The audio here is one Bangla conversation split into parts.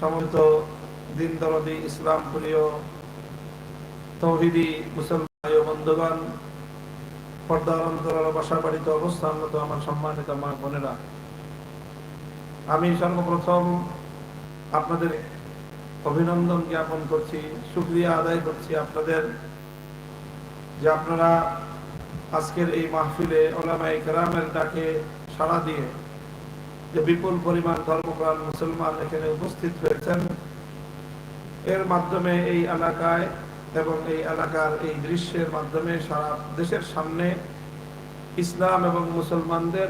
সমস্ত দিন দরদি ইসলাম প্রিয় তৌহিদি মুসলমান ভাই ও বন্ধুগণ, পর্দার অন্তরাল বাসা বাড়িতে অবস্থানরত আমার সম্মানিত মা বোনেরা, আমি সর্বপ্রথম আপনাদের অভিনন্দন জ্ঞাপন করছি শুক্রিয়া আদায় করছি আপনাদের যে আপনারা আজকের এই মাহফিলে ওলামাই কেরামের ডাকে সাড়া দিয়ে যে বিপুল পরিমাণ ধর্মপ্রাণ মুসলমান এখানে উপস্থিত হয়েছেন এর মাধ্যমে এই এলাকায় এবং এই এলাকার এই দৃশ্যের মাধ্যমে সারা দেশের সামনে ইসলাম এবং মুসলমানদের,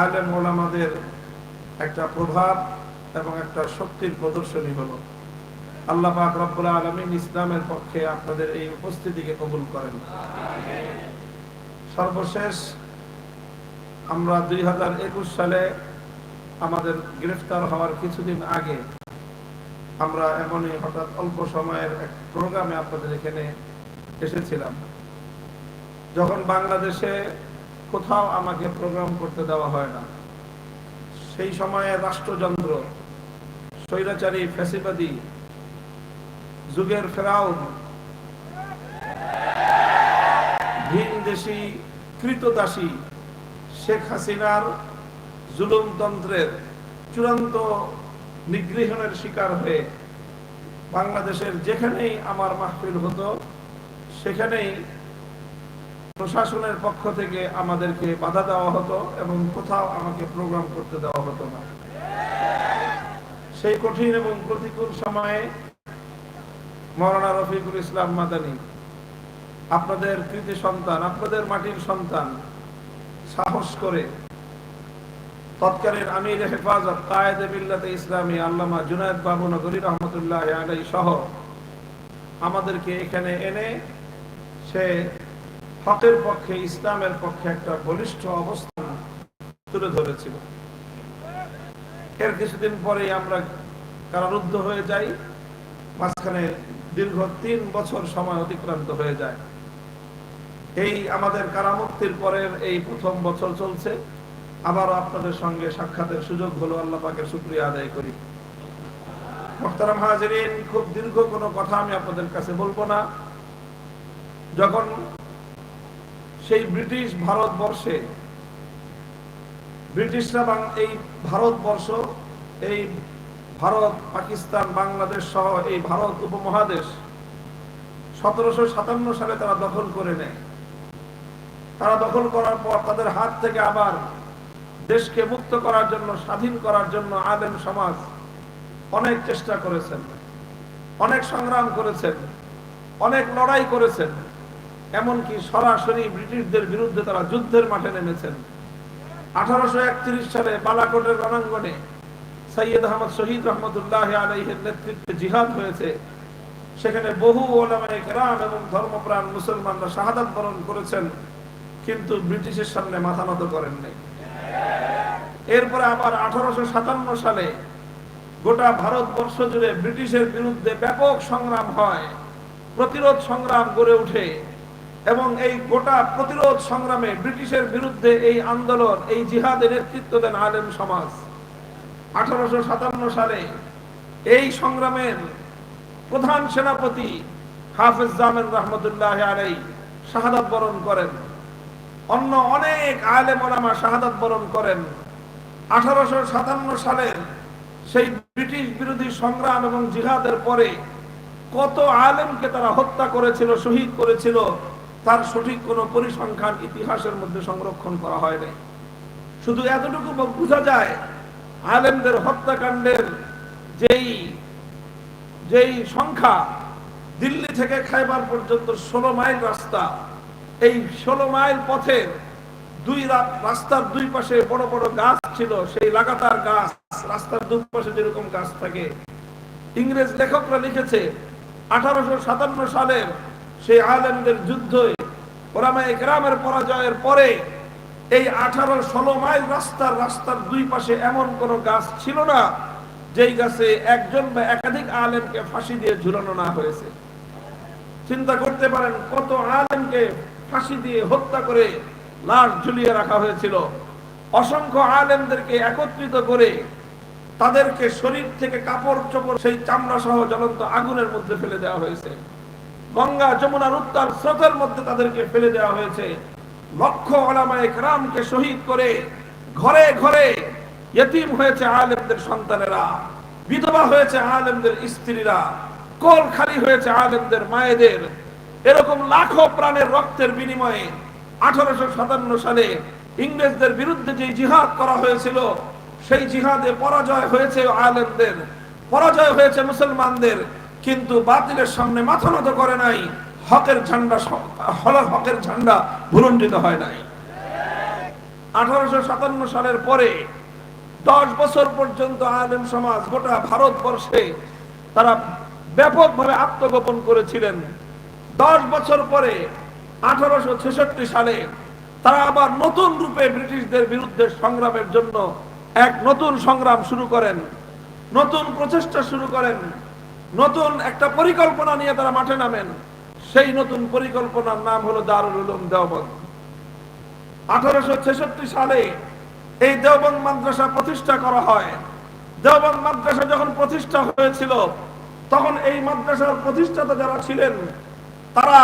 আলেম ওলামাদের একটা প্রভাব এবং একটা শক্তির প্রদর্শনী হলো। আল্লাহ পাক রব্বুল আলমিন ইসলামের পক্ষে আপনাদের এই উপস্থিতিকে কবুল করেন। সর্বশেষ আমরা দুই হাজার একুশ সালে আমাদের গ্রেফতার হওয়ার কিছুদিন আগে আমরা এমনই হঠাৎ অল্প সময়ের এক প্রোগ্রামে আপনাদের এখানে এসেছিলাম। যখন বাংলাদেশে কোথাও আমাকে প্রোগ্রাম করতে দেওয়া হয় না, সেই সময়ে রাষ্ট্রযন্ত্র, স্বৈরাচারী, ফ্যাসিবাদী, যুগের ফেরাউন ভিন দেশি কৃতদাসী, শেখ হাসিনার জুলুমতন্ত্রের চূড়ান্ত নিগৃহণের শিকার হয়ে বাংলাদেশের যেখানেই আমার মাহফিল হতো, সেখানেই প্রশাসনের পক্ষ থেকে আমাদেরকে বাধা দেওয়া হতো এবং কোথাও আমাকে প্রোগ্রাম করতে দেওয়া হতো না। সেই কঠিন এবং প্রতিকূল সময়ে মৌলানা রফিকুল ইসলাম মাদানী, আপনাদের কৃতি সন্তান, আপনাদের মাটির সন্তান, সাহস করে তৎকালীন আমির হেফাজত বিল্লাতে ইসলামী আল্লামা জুনায়দ বাবু নগরী রহমতুল্লাহ আলাই সহ আমাদেরকে এখানে এনে সে হকের পক্ষে, ইসলামের পক্ষে একটা বলিষ্ঠ অবস্থান তুলে ধরেছিল। এর কিছুদিন পরে আমরা কারারুদ্ধ হয়ে যাই। মাঝখানে দীর্ঘ তিন বছর সময় অতিক্রান্ত হয়ে যায়। এই আমাদের কারামুক্তির পরের এই প্রথম বছর চলছে। আবারও আপনাদের সঙ্গে সাক্ষাতের সুযোগ হলো, আল্লাহ পাকের শুক্রিয়া আদায় করি। মোহতারাম হাজরিন, খুব দীর্ঘ কোনো কথা আমি আপনাদের কাছে বলব না। যখন সেই ব্রিটিশ ভারতবর্ষে, ব্রিটিশরা এই ভারতবর্ষ, এই ভারত, পাকিস্তান, বাংলাদেশ সহ এই ভারত উপমহাদেশ সতেরোশো সাতান্ন সালে তারা দখল করে নেয়। তারা দখল করার পর তাদের হাত থেকে আবার দেশকে মুক্ত করার জন্য, স্বাধীন করার জন্য আলেম সমাজ অনেক চেষ্টা করেছেন, অনেক সংগ্রাম করেছেন, অনেক লড়াই করেছেন, এমনকি সরাসরি ব্রিটিশদের বিরুদ্ধে তারা যুদ্ধের মাঠে নেমেছেন। আঠারোশো সালে বালাকোটের রণাঙ্গনে সৈয়দ আহমদ শহীদ রহমতুল্লাহ আলহের নেতৃত্বে জিহাদ হয়েছে। সেখানে বহু ওলামায়ে কেরাম এবং ধর্মপ্রাণ মুসলমানরা শাহাদাত বরণ করেছেন, কিন্তু ব্রিটিশের সামনে মাথা নত করেন নাই এরপরে আবার আঠারোশো সাতান্ন সালে গোটা ভারতবর্ষ জুড়ে ব্রিটিশের বিরুদ্ধে ব্যাপক সংগ্রাম হয়, প্রতিরোধ সংগ্রাম গড়ে উঠে এবং এই গোটা প্রতিরোধ সংগ্রামে ব্রিটিশের বিরুদ্ধে এই আন্দোলন, এই জিহাদের নেতৃত্ব দেন আলেম সমাজ। আঠারোশো সাতান্ন সালে এই সংগ্রামের প্রধান সেনাপতি হাফেজ জামেন রহমতুল্লাহ আলাই শাহাদাত বরণ করেন। অন্য অনেক আলেম ওলামা শাহাদাত বরণ করেন। আঠারোশো সাতান্ন সালের সেই ব্রিটিশ বিরোধী সংগ্রাম এবং জিহাদের পরে কত আলেমকে তারা হত্যা করেছিল, শহীদ করেছিল, তার সঠিক কোনো পরিসংখ্যান ইতিহাসের মধ্যে সংরক্ষণ করা হয়নি। শুধু এতটুকু বোঝা যায়, আলেমদের হত্যাকাণ্ডের যেই যেই সংখ্যা, দিল্লি থেকে খাইবার পর্যন্ত ষোলো মাইল রাস্তা, এই ষোলো মাইল পথের দুই রাস্তার দুই পাশে বড় বড় গাছ ছিল, সেই লাগাতার গাছ, রাস্তার দুই পাশে যেরকম গাছ থাকে। ইংরেজ লেখকরা লিখেছে, আঠারোশো সাতান্ন সালের সেই আলেমদের যুদ্ধে গ্রামের পরাজয়ের পরে এই আঠারো ষোলো মাইল রাস্তার রাস্তার দুই পাশে এমন কোন গাছ ছিল না, যেই গাছে একজন বা একাধিক আলেমকে ফাঁসি দিয়ে ঝুলানো না হয়েছে। চিন্তা করতে পারেন, কত আলেমকে ফাঁসি দিয়ে হত্যা করে লাশ ঝুলিয়ে রাখা হয়েছিল। অসংখ্য আলেমদেরকে একত্রিত করে তাদেরকে শরীর থেকে কাপড় চোপড়, সেই চামড়া সহ জ্বলন্ত আগুনের মধ্যে ফেলে দেওয়া হয়েছে। গঙ্গা যমুনার উত্তাল স্রোতের মধ্যে তাদেরকে ফেলে দেওয়া হয়েছে। লক্ষ ওলামায়ে কেরামকে শহীদ করে ঘরে ঘরে ইয়েতিম হয়েছে আলেমদের সন্তানেরা, বিধবা হয়েছে আলেমদের স্ত্রীরা, কোল খালি হয়েছে আলেমদের মায়েদের। এরকম লাখো প্রাণের রক্তের বিনিময়ে আঠারোশো সাতান্ন সালে ইংরেজদের বিরুদ্ধে যে জিহাদ করা হয়েছিল, সেই জিহাদে পরাজয় হয়েছে আলেমদের পরাজয় হয়েছে মুসলমানদের, কিন্তু বাতিলের সামনে মাথা নত করে নাই, হকের ঝান্ডা হলার হকের ঝান্ডা ভুলণ্ডিত হয় নাই। আঠারোশো সাতান্ন সালের পরে দশ বছর পর্যন্ত আলেম সমাজ গোটা ভারতবর্ষে তারা ব্যাপকভাবে আত্মগোপন করেছিলেন। দশ বছর পরে আঠারোশো ছেষট্টি সালে তারা আবার নতুন রূপে ব্রিটিশদের বিরুদ্ধে সংগ্রামের জন্য এক নতুন সংগ্রাম শুরু করেন, নতুন প্রচেষ্টা শুরু করেন, নতুন একটা পরিকল্পনা নিয়ে তারা মাঠে নামেন। সেই নতুন পরিকল্পনার নাম হলো দারুল উলুম দেওবন্দ। আঠারোশো ছেষট্টি সালে এই দেওবন্দ মাদ্রাসা প্রতিষ্ঠা করা হয়। দেওবন্দ মাদ্রাসা যখন প্রতিষ্ঠা হয়েছিল, তখন এই মাদ্রাসার প্রতিষ্ঠাতা যারা ছিলেন, তারা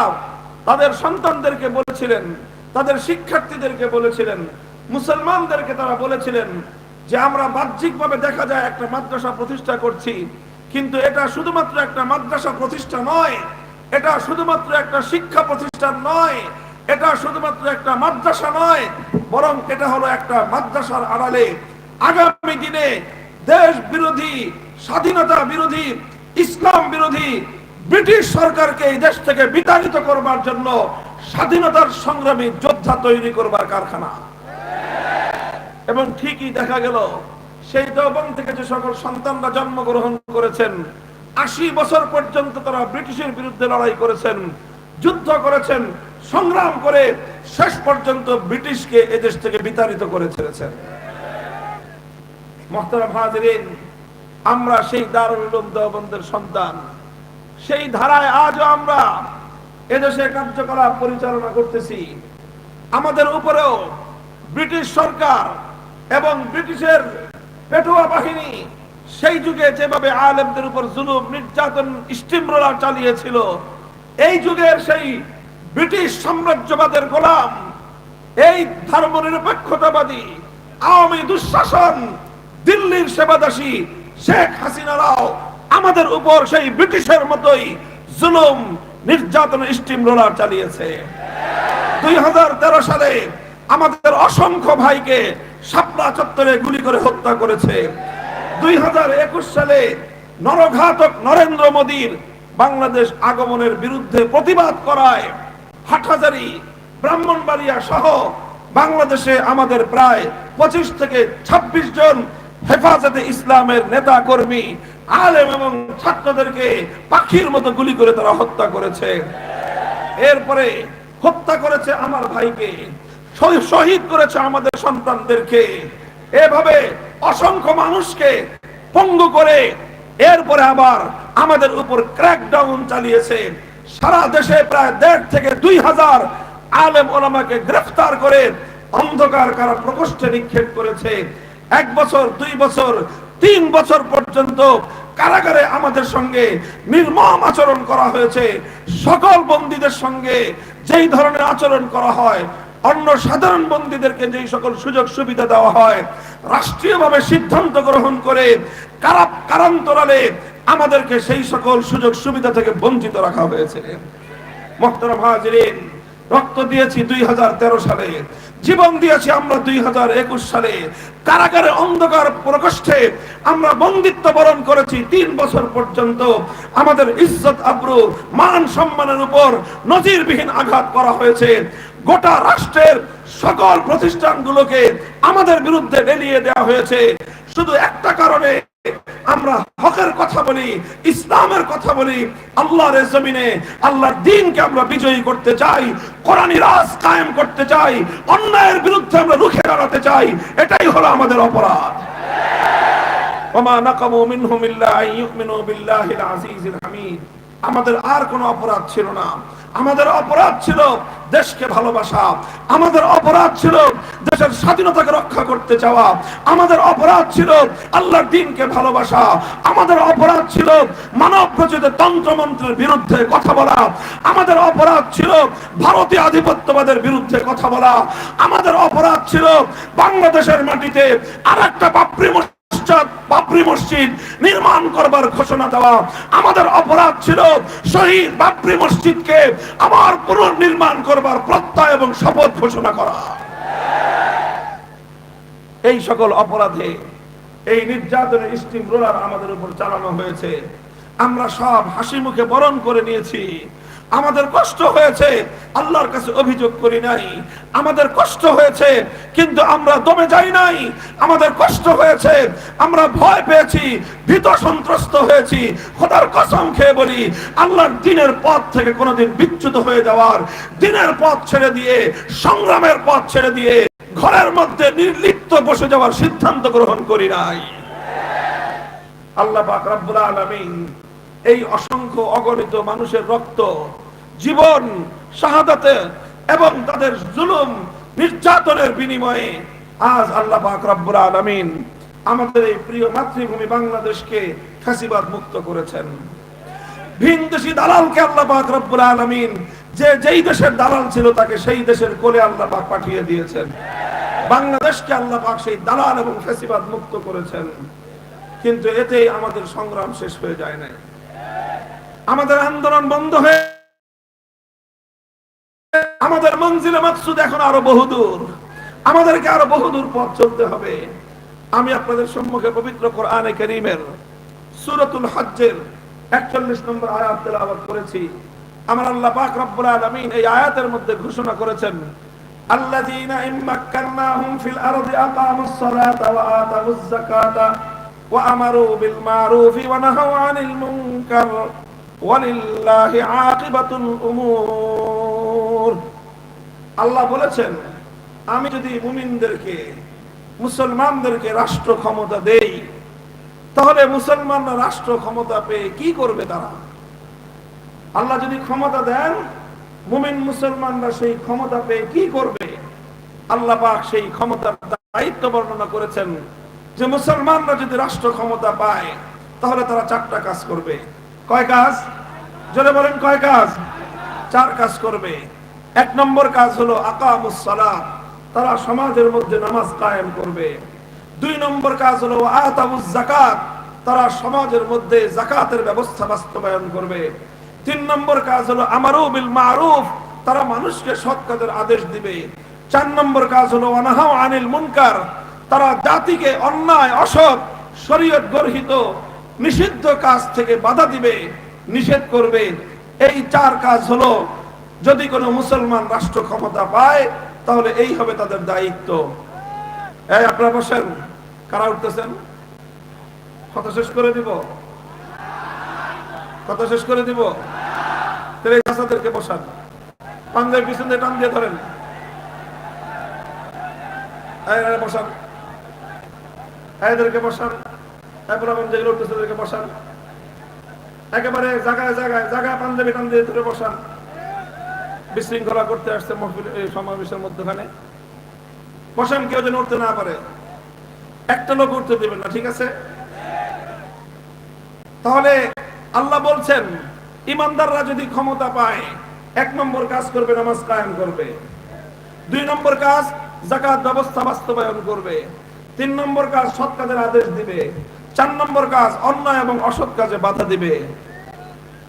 তাদের সন্তানদেরকে বলেছিলেন, তাদের শিক্ষার্থীদেরকে বলেছিলেন, মুসলমানদেরকে তারা বলেছিলেন যে আমরা বাহ্যিকভাবে দেখা যায় একটা মাদ্রাসা প্রতিষ্ঠা করছি, কিন্তু এটা শুধুমাত্র একটা মাদ্রাসা প্রতিষ্ঠা নয়, এটা শুধুমাত্র একটা শিক্ষা প্রতিষ্ঠান নয়, এটা শুধুমাত্র একটা মাদ্রাসা নয়, বরং এটা হলো একটা মাদ্রাসার আড়ালে। আগামী দিনে দেশ বিরোধী, স্বাধীনতা বিরোধী, ইসলাম বিরোধী ব্রিটিশ সরকারকে এই দেশ থেকে বিতাড়িত করবার জন্য স্বাধীনতার সংগ্রামী যোদ্ধা তৈরি করবার কারখানা। এবং ঠিকই দেখা গেল, সেই দেওবন্দ থেকে যে সকল সন্তানরা জন্মগ্রহণ করেছেন, আশি বছর পর্যন্ত তারা ব্রিটিশের বিরুদ্ধে লড়াই করেছেন, যুদ্ধ করেছেন, সংগ্রাম করে শেষ পর্যন্ত ব্রিটিশকে এদেশ থেকে বিতাড়িত করে ছেড়েছেন। মোহতারাম হাজরিন, আমরা সেই দারুল দেওবন্দের সন্তান। সেই ধারায় আজও আমরা এদেশে কার্যকলাপ পরিচালনা করতেছি। আমাদের উপরেও ব্রিটিশ সরকার এবং ব্রিটিশের পেটুয়া বাহিনী সেই যুগে যেভাবে আলেমদের উপর জুলুম, নির্যাতন, স্টিমরোলার চালিয়েছিল, এই যুগের সেই ব্রিটিশ সাম্রাজ্যবাদের গোলাম, এই ধর্ম নিরপেক্ষতাবাদী আওয়ামী দুঃশাসন, দিল্লির সেবাদাসী শেখ হাসিনারাও আমাদের উপর সেই ব্রিটিশের মতোই জুলুম, নির্যাতন, স্টিম রোলার চালিয়েছে। দুই সালে আমাদের অসংখ্য ভাইকে শাপলা চত্বরে গুলি করে হত্যা করেছে। দুই সালে নরঘাতক নরেন্দ্র মোদীর বাংলাদেশ আগমনের বিরুদ্ধে প্রতিবাদ করায় হাটহাজারি, ব্রাহ্মণবাড়িয়া সহ বাংলাদেশে আমাদের প্রায় পঁচিশ থেকে ২৬ জন হেফাজতে ইসলামের নেতা কর্মী আলেম এবং ছাত্রদেরকে পাখির মতো গুলি করে তারা হত্যা করেছে। এরপরে হত্যা করেছে আমার ভাইকে শহীদ- করেছে আমাদের সন্তানদেরকে। এভাবে অসংখ্য মানুষকে পঙ্গু করে এরপরে আবার আমাদের উপর ক্র্যাকডাউন চালিয়েছে। সারা দেশে প্রায় দেড় থেকে দুই হাজার আলেম ওলামাকে গ্রেফতার করে অন্ধকার কারা প্রকোষ্ঠে নিক্ষেপ করেছে। এক বছর, দুই বছর তিন বছর পর্যন্ত কারাগারে আমাদের সঙ্গে নির্মম আচরণ করা হয়েছে। সকল বন্দীদের সঙ্গে যেই ধরনের আচরণ করা হয়, অন্য সাধারণ বন্দীদেরকে যেই সকল সুযোগ সুবিধা দেওয়া হয়, রাষ্ট্রীয়ভাবে সিদ্ধান্ত গ্রহণ করে কারা, কারান্তরালে আমাদেরকে সেই সকল সুযোগ সুবিধা থেকে বঞ্চিত রাখা হয়েছে। মোহতারাম হাজরিন রক্ত দিয়েছি দুই হাজার তেরো সালে। জীবন দিয়েছি আমরা দুই হাজার একুশ সালে। কারাগারে অন্ধকার প্রকোষ্ঠে আমরা বন্দিত্ব বরণ করেছি তিন বছর পর্যন্ত। আমাদের ইজ্জত, আব্রু, মান সম্মানের উপর নজিরবিহীন আঘাত করা হয়েছে। গোটা রাষ্ট্রের সকল প্রতিষ্ঠানগুলোকে আমাদের বিরুদ্ধে ঢেলিয়ে দেওয়া হয়েছে। শুধু একটা কারণে আমরা হকের কথা বলি, ইসলামের কথা বলি, আল্লাহর জমিনে, আল্লাহর দিনকে আমরা বিজয়ী করতে চাই কোরআনী রাজ কায়েম করতে চাই, অন্যায়ের বিরুদ্ধে আমরা রুখে দাঁড়াতে চাই, এটাই হলো আমাদের অপরাধ। وما نقموا منهم إلا أن يؤمنوا بالله العزيز হামিদ। আমাদের আর কোনো অপরাধ ছিল না। আমাদের অপরাধ ছিল দেশকে ভালোবাসা। আমাদের অপরাধ ছিল দেশের স্বাধীনতাকে রক্ষা করতে চাওয়া। আমাদের অপরাধ ছিল আল্লাহর দিনকে ভালোবাসা। আমাদের অপরাধ ছিল মানব রচিত তন্ত্রমন্ত্রের বিরুদ্ধে কথা বলা। আমাদের অপরাধ ছিল ভারতীয় আধিপত্যবাদের বিরুদ্ধে কথা বলা। আমাদের অপরাধ ছিল বাংলাদেশের মাটিতে আর একটা বাপরি মসজিদ নির্মাণ করবার ঘোষণা দেওয়া আমাদের অপরাধ ছিল। শহীদ মসজিদকে আমার পুনর্নির্মাণ করবার প্রত্যয় এবং শপথ ঘোষণা করা। এই সকল অপরাধে এই নির্যাতনের স্টিম রোলার আমাদের উপর চালানো হয়েছে। আমরা সব হাসি মুখে বরণ করে নিয়েছি। আমাদের কষ্ট হয়েছে, আল্লাহর কাছে অভিযোগ করি নাই, আমাদের কষ্ট হয়েছে, কিন্তু আমরা দমে যাই নাই, আমাদের কষ্ট হয়েছে, আমরা ভয় পেয়েছি, ভীত সন্ত্রস্ত হয়েছি, খোদার কসম খেয়ে বলি, আল্লাহর দিনের পথ থেকে কোনোদিন বিচ্যুত হয়ে যাওয়ার, দিনের পথ ছেড়ে দিয়ে, সংগ্রামের পথ ছেড়ে দিয়ে, ঘরের মধ্যে নির্লিপ্ত বসে যাওয়ার সিদ্ধান্ত গ্রহণ করি নাই। আল্লাহ পাক আলামিন এই অসংখ্য অগণিত মানুষের রক্ত, জীবন, শাহাদাতে এবং তাদের জুলুম নির্যাতনের বিনিময়ে আজ আল্লাহ পাক রব্বুল আলামিন আমাদের এই প্রিয় মাতৃভূমি বাংলাদেশকে ফাঁসিবাদ মুক্ত করেছেন। ভিন দেশি দালালকে আল্লাহ পাক রব্বুল আলামিন যে যেই দেশের দালাল ছিল তাকে সেই দেশের কোলে আল্লাহ পাক পাঠিয়ে দিয়েছেন। বাংলাদেশকে আল্লাহ পাক সেই দালাল এবং ফেসিবাদ মুক্ত করেছেন। কিন্তু এতে আমাদের সংগ্রাম শেষ হয়ে যায় নাই। আমাদের আন্দোলন বন্ধ হয়ে আমাদের মঞ্জিলে মাকসুদ এখন আরও বহুদূর। আমাদেরকে আরও বহুদূর পথ চলতে হবে। আমি আপনাদের সম্মুখে পবিত্র কোরআনে করিমের সুরতুল হজ্জের একচল্লিশ নম্বর আয়াত তেলাওয়াত করেছি। আমার আল্লাহ পাক রব্বুল আলামিন এই আয়াতের মধ্যে ঘোষণা করেছেন, আল্লাযীনা ইম্মাক্কারনাহুম ফিল আরদি আকামুস সালাতা ওয়া আতাউজ যাকাতা ওয়া আমারু বিল মারুফি ওয়া নাহাউ আনিল মুনকার। আল্লাহ বলেছেন, আমি যদি মুমিনদেরকে, মুসলমানদেরকে রাষ্ট্র ক্ষমতা দেই, তাহলে মুসলমানরা রাষ্ট্র ক্ষমতা পেয়ে কি করবে তারা? আল্লাহ যদি ক্ষমতা দেন, মুমিন মুসলমানরা সেই ক্ষমতা পেয়ে কি করবে? আল্লাহ পাক সেই ক্ষমতার দায়িত্ব বর্ণনা করেছেন যে, মুসলমানরা যদি রাষ্ট্র ক্ষমতা পায়, তাহলে তারা চারটা কাজ করবে। কয় কাজ? জোরে বলেন কয় কাজ? চার কাজ করবে। এক নম্বর কাজ হলো আকামুসসালাহ তারা সমাজের মধ্যে নামাজ কায়েম করবে। দুই নম্বর কাজ হলো আতাবুজ জাকাত তারা সমাজের মধ্যে জাকাতের ব্যবস্থা বাস্তবায়ন করবে। তিন নম্বর কাজ হলো আমারু বিল মারুফ। তারা মানুষকে সৎ কাজের আদেশ দিবে। চার নম্বর কাজ হলো অনাহাও আনিল মুনকার। তারা জাতিকে অন্যায়, অসৎ, শরীয়ত গর্হিত নিষিদ্ধ কাজ থেকে বাধা দিবে, নিষেধ করবে। এই চার কাজ হলো, যদি কোনো মুসলমান রাষ্ট্র ক্ষমতা পায়, তাহলে এই হবে তাদের দায়িত্ব। এই আপনারা বসেন, কারা উঠতেছেন? কথা শেষ করে দিব? কথা শেষ করে দিব? তাহলে এই বসান। পাঞ্জাবি পিছন টান দিয়ে ধরেন। বসান। এদেরকে বসান। এরপর আমার যেগুলো উঠতেছে তাদেরকে বসান। একেবারে জায়গায় জায়গায় জায়গায় পাঞ্জাবি টান দিয়ে ধরে বসান। বিশৃঙ্খলা করতে আসছে মহফিল এই সমাবেশের মধ্যখানে। বসান কেউ যেন উঠতে না পারে। একটা লোক উঠতে দেবেন না, ঠিক আছে? তাহলে আল্লাহ বলছেন, ইমানদাররা যদি ক্ষমতা পায়, এক নম্বর কাজ করবে, নামাজ কায়েম করবে। দুই নম্বর কাজ জাকাত ব্যবস্থা বাস্তবায়ন করবে। তিন নম্বর কাজ সৎ আদেশ দিবে। চার নম্বর কাজ, অন্যায় এবং অসৎ কাজে বাধা দিবে।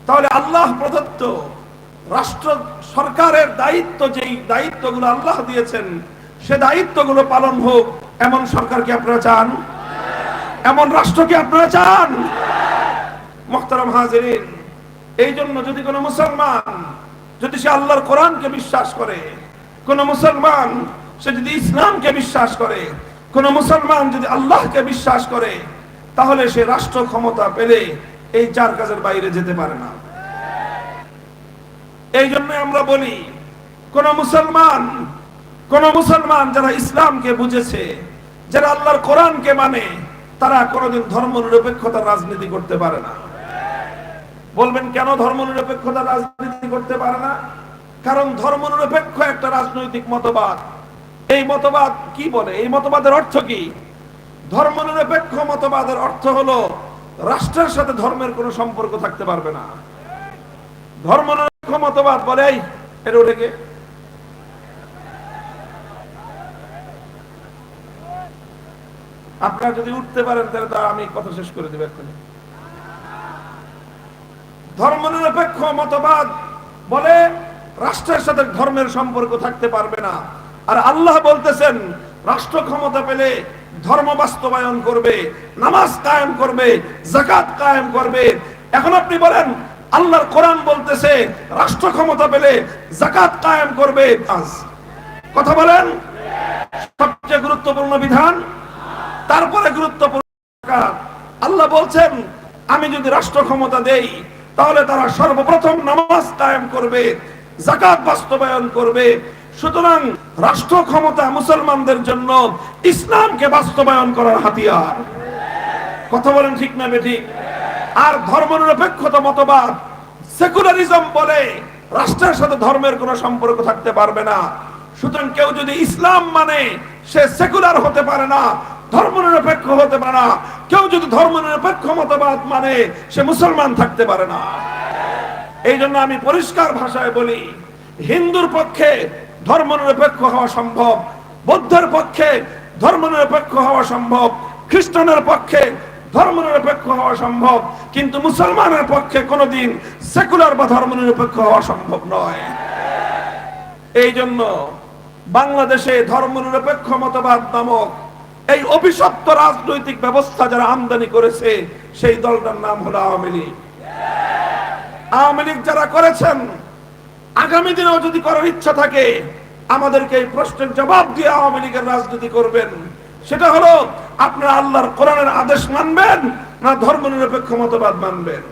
তাহলে আল্লাহ প্রদত্ত রাষ্ট্র সরকারের দায়িত্ব, যেই দায়িত্বগুলো আল্লাহ দিয়েছেন, সে দায়িত্বগুলো পালন হোক। এমন সরকারকে আপনারা চান? এমন রাষ্ট্রকে আপনারা চান? মোহতারাম হাজিরিন, এই জন্য যদি কোনো মুসলমান, যদি সে আল্লাহর কোরআনকে বিশ্বাস করে, কোন মুসলমান, সে যদি ইসলামকে বিশ্বাস করে, কোন মুসলমান যদি আল্লাহকে বিশ্বাস করে তাহলে সে রাষ্ট্র ক্ষমতা পেলে এই চার কাজের বাইরে যেতে পারে না। এই জন্য আমরা বলি, কোন মুসলমান কোন মুসলমান যারা ইসলামকে বুঝেছে, যারা আল্লাহর কোরআনকে মানে তারা কোনোদিন ধর্ম নিরপেক্ষতার রাজনীতি করতে পারে না। বলবেন, কেন ধর্মনিরপেক্ষতা রাজনীতি করতে পারে না? কারণ ধর্ম নিরপেক্ষ একটা রাজনৈতিক মতবাদ। এই মতবাদ কি বলে? এই মতবাদের অর্থ কি? ধর্মনিরপেক্ষ মতবাদের অর্থ হলো, রাষ্ট্রের সাথে ধর্মের কোনো সম্পর্ক থাকতে পারবে না। ধর্ম ধর্মনিরপেক্ষ মতবাদ বলে আপনারা যদি উঠতে পারেন, তাহলে তা আমি কথা শেষ করে দেবো এক্ষুনি। ধর্মনিরপেক্ষ মতবাদ বলে, রাষ্ট্রের সাথে ধর্মের সম্পর্ক থাকতে পারবে না। আর আল্লাহ বলতেছেন, রাষ্ট্র ক্ষমতা পেলে ধর্ম বাস্তবায়ন করবে, নামাজ কায়েম করবে জাকাত কায়েম করবে। এখন আপনি বলেন, আল্লাহর কোরআন বলতেছে, রাষ্ট্র ক্ষমতা পেলে জাকাত কায়েম করবে। কথা বলেন? সবচেয়ে গুরুত্বপূর্ণ বিধান? তারপরে গুরুত্বপূর্ণ আল্লাহ বলছেন, আমি যদি রাষ্ট্র ক্ষমতা দেই, তাহলে তারা সর্বপ্রথম নামাজ কায়েম করবে জাকাত বাস্তবায়ন করবে। সুতরাং রাষ্ট্র ক্ষমতা মুসলমানদের জন্য ইসলামকে বাস্তবায়ন করার হাতিয়ার। কথা বলেন ঠিক না বেঠিক আর ধর্মনিরপেক্ষতা মতবাদ সেকুলারিজম বলে রাষ্ট্রের সাথে ধর্মের কোনো সম্পর্ক থাকতে পারবে না। সুতরাং কেউ যদি ইসলাম মানে সে সেকুলার হতে পারে না, ধর্মনিরপেক্ষ হতে পারে না। কেউ যদি ধর্মনিরপেক্ষ মতবাদ মানে সে মুসলমান থাকতে পারে না। এই জন্য আমি পরিষ্কার ভাষায় বলি, হিন্দুর পক্ষে ধর্মনিরপেক্ষ হওয়া সম্ভব। বৌদ্ধের পক্ষে ধর্মনিরপেক্ষ হওয়া সম্ভব। খ্রিস্টানের পক্ষে ধর্মনিরপেক্ষ হওয়া সম্ভব। কিন্তু মুসলমানের পক্ষে কোনোদিন সেকুলার বা ধর্মনিরপেক্ষ হওয়া সম্ভব নয়। এই জন্য বাংলাদেশে ধর্মনিরপেক্ষ মতবাদ নামক এই অভিশপ্ত রাজনৈতিক ব্যবস্থা যারা আমদানি করেছে, সেই দলটার নাম হলো আওয়ামী লীগ। আওয়ামী লীগ যারা করেছেন আগামী দিনেও যদি করার ইচ্ছা থাকে, আমাদেরকে এই প্রশ্নের জবাব দিয়ে আওয়ামী লীগের রাজনীতি করবেন। সেটা হলো, আপনারা আল্লাহর কোরআনের আদেশ মানবেন না ধর্ম নিরপেক্ষ মতবাদ মানবেন?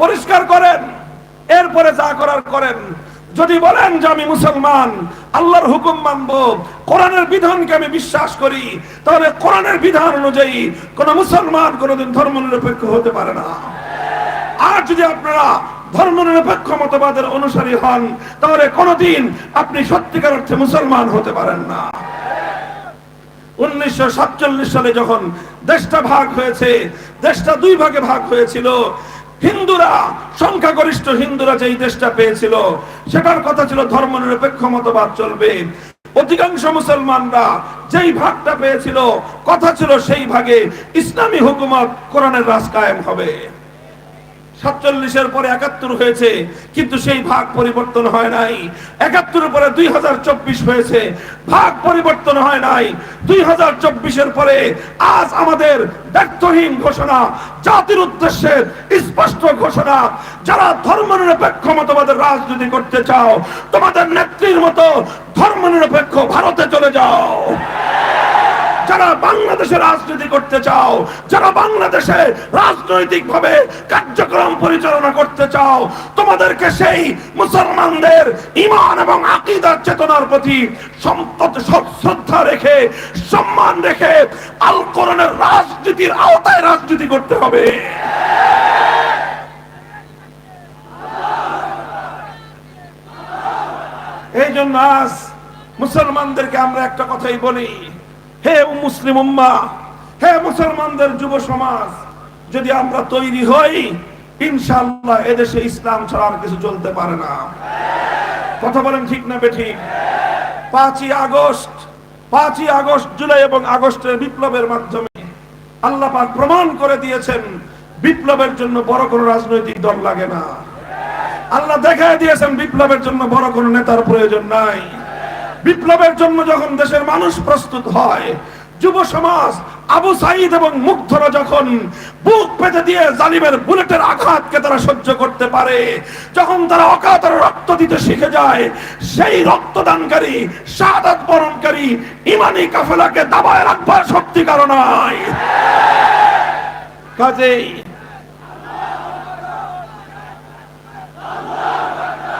পরিষ্কার করেন, এরপরে যা করার করেন। যদি বলেন যে আমি মুসলমান, আল্লাহর হুকুম মানব, কোরআনের বিধানকে আমি বিশ্বাস করি, তাহলে কোরআনের বিধান অনুযায়ী কোন মুসলমান কোনদিন ধর্মনিরপেক্ষ হতে পারে না। আর যদি আপনারা ধর্মনিরপেক্ষ মতবাদের অনুসারী হন, তাহলে কোনদিন আপনি সত্যিকার অর্থে মুসলমান হতে পারেন না। উনিশশো সালে যখন দেশটা ভাগ হয়েছে, দেশটা দুই ভাগে ভাগ হয়েছিল, হিন্দুরা, সংখ্যাগরিষ্ঠ হিন্দুরা যেই দেশটা পেয়েছিল, সেটার কথা ছিল ধর্মনিরপেক্ষ মতবাদ চলবে। অধিকাংশ মুসলমানরা যেই ভাগটা পেয়েছিল, কথা ছিল সেই ভাগে ইসলামী হুকুমত কোরআনের রাজ কায়েম হবে। সাতচল্লিশের পরে একাত্তর হয়েছে, কিন্তু সেই ভাগ পরিবর্তন হয় নাই। একাত্তরের পরে দুই হাজার চব্বিশ হয়েছে, ভাগ পরিবর্তন হয় নাই। দুই হাজার চব্বিশের পরে আজ আমাদের ব্যর্থহীন ঘোষণা, জাতির উদ্দেশ্যে স্পষ্ট ঘোষণা, যারা ধর্মনিরপেক্ষ মতবাদের রাজনীতি করতে চাও, তোমাদের নেত্রীর মতো ধর্মনিরপেক্ষ ভারতে চলে যাও। যারা বাংলাদেশে রাজনীতি করতে চাও, যারা বাংলাদেশে রাজনৈতিক ভাবে কার্যক্রম পরিচালনা করতে চাও, তোমাদেরকে সেই মুসলমানদের ইমান এবং আকিদার চেতনার প্রতি সম্পদ শ্রদ্ধা রেখে, সম্মান রেখে আল কোরআনের রাজনীতির আওতায় রাজনীতি করতে হবে। এই জন্য আজ মুসলমানদেরকে আমরা একটা কথাই বলি। হে মুসলিম হে মুসলমানদের যুব সমাজ, যদি আমরা তৈরি হই ইনশাল্লাহ এদেশে ইসলাম ছাড়া আর কিছু চলতে পারে না। কথা বলেন ঠিক না বেঠিক? পাঁচই আগস্ট পাঁচই আগস্ট, জুলাই এবং আগস্টের বিপ্লবের মাধ্যমে আল্লাহ পাক প্রমাণ করে দিয়েছেন, বিপ্লবের জন্য বড় কোনো রাজনৈতিক দল লাগে না। আল্লাহ দেখায় দিয়েছেন, বিপ্লবের জন্য বড় কোনো নেতার প্রয়োজন নাই। বিপ্লবের জন্য যখন দেশের মানুষ প্রস্তুত হয়, যুব সমাজ, আবু সাইদ এবং মুগ্ধরা যখন বুক পেতে দিয়ে জালিমের বুলেটের আঘাতকে তারা সহ্য করতে পারে, যখন তারা অকাতর রক্ত দিতে শিখে যায়, সেই রক্তদানকারী, শাহাদাত বরণকারী, ইমানি কাফেলাকে দাবায় রাখবার শক্তি কারণ কাজেই